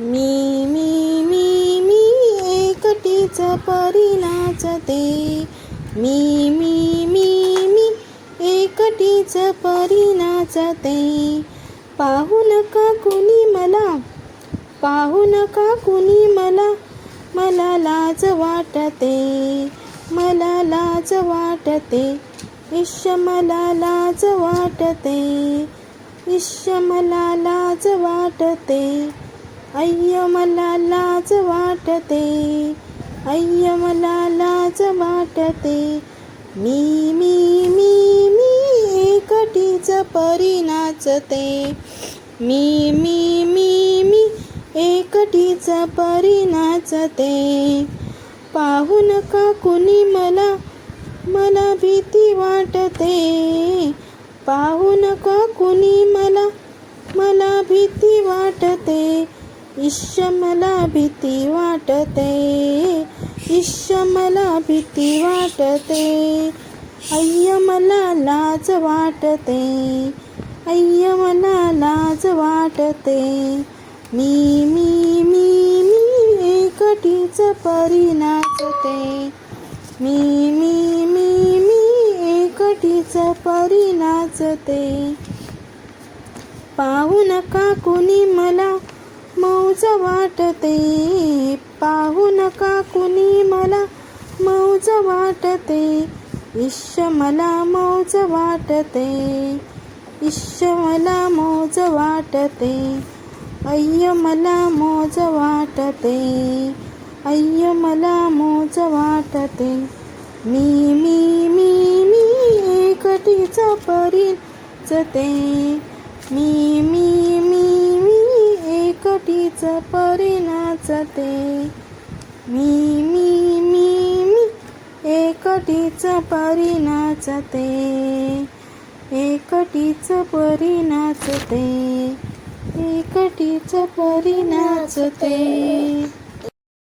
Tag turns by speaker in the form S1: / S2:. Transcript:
S1: मी मी मी मी एकटीच परी नाचते मी मी मी मी एकटीच परी नाचते पाहू नका कुणी मला पाहू नका कुणी मला मला लाज वाटते मला लाज वाटते. इश मला लाज वाटते इश मला लाज वाटते. अय्य मला लाज वाटते. अय्य मला लाज वाटते. मी मी मी मी एकटीच परी नाचते. मी मी मी मी एकटीच परी नाचते. पाहू नका कुणी मला मला भीती वाटते? पाहू नका कुणी मला मला भीती वाटते? इश मला भीती वाटते इश मला भीती वाटते. अय्य मला लाज वाटते अय्य मला लाज वाटते. मी मी मी मी एकटीच परी नाचते. मी मी मी मी एकटीच परी नाचते. पाहू नका कुणी मला मौज वाटते. पाहू नका कुणी मला मौज वाटते. इश्श मला मौज वाटते. इश मला मौज वाटते. अय्य मला मौज वाटते. अय्य मला मौज वाटते. मी मी मी मी एकटीचा परी जते. नाचते मी मी मी मी. एकटीच परी नाचते एकटीच परी नाचते एकटीच परी नाचते